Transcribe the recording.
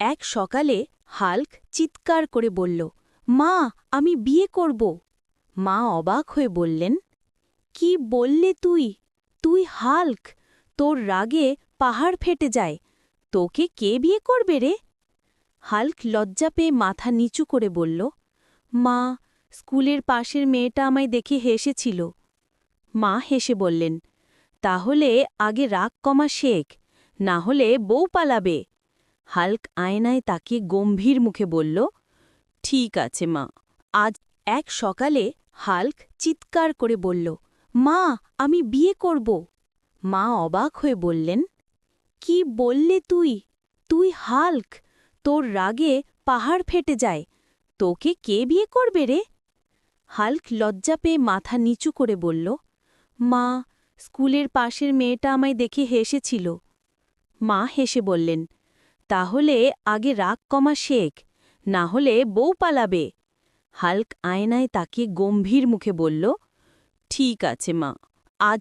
এক সকালে হাল্ক চিৎকার করে বলল, মা, আমি বিয়ে করব। মা অবাক হয়ে বললেন, কি বললে তুই? তুই হাল্ক, তোর রাগে পাহাড় ফেটে যায়, তোকে কে বিয়ে করবে রে? হাল্ক লজ্জা পেয়ে মাথা নিচু করে বলল, মা, স্কুলের পাশের মেয়েটা আমায় দেখে হেসেছিল। মা হেসে বললেন, তাহলে আগে রাগ কমা শেখ, না হলে বউ পালাবে। হাল্ক আয়নায় তাকে গম্ভীর মুখে বলল, ঠিক আছে, মা। আজ এক সকালে হাল্ক চিৎকার করে বলল, মা, আমি বিয়ে করব। মা অবাক হয়ে বললেন, কি বললে তুই? তুই হাল্ক, তোর রাগে পাহাড় ফেটে যায়। তোকে কে বিয়ে করবে রে? হাল্ক লজ্জা পেয়ে মাথা নিচু করে বলল, মা, স্কুলের পাশের মেয়েটা আমায় দেখে হেসেছিল। মা হেসে বললেন তাহলে আগে রাগ কমা শেখ, না হলে বউ পালাবে। হাল্ক আয়নায় তাকে গম্ভীর মুখে বলল, ঠিক আছে মা, আজ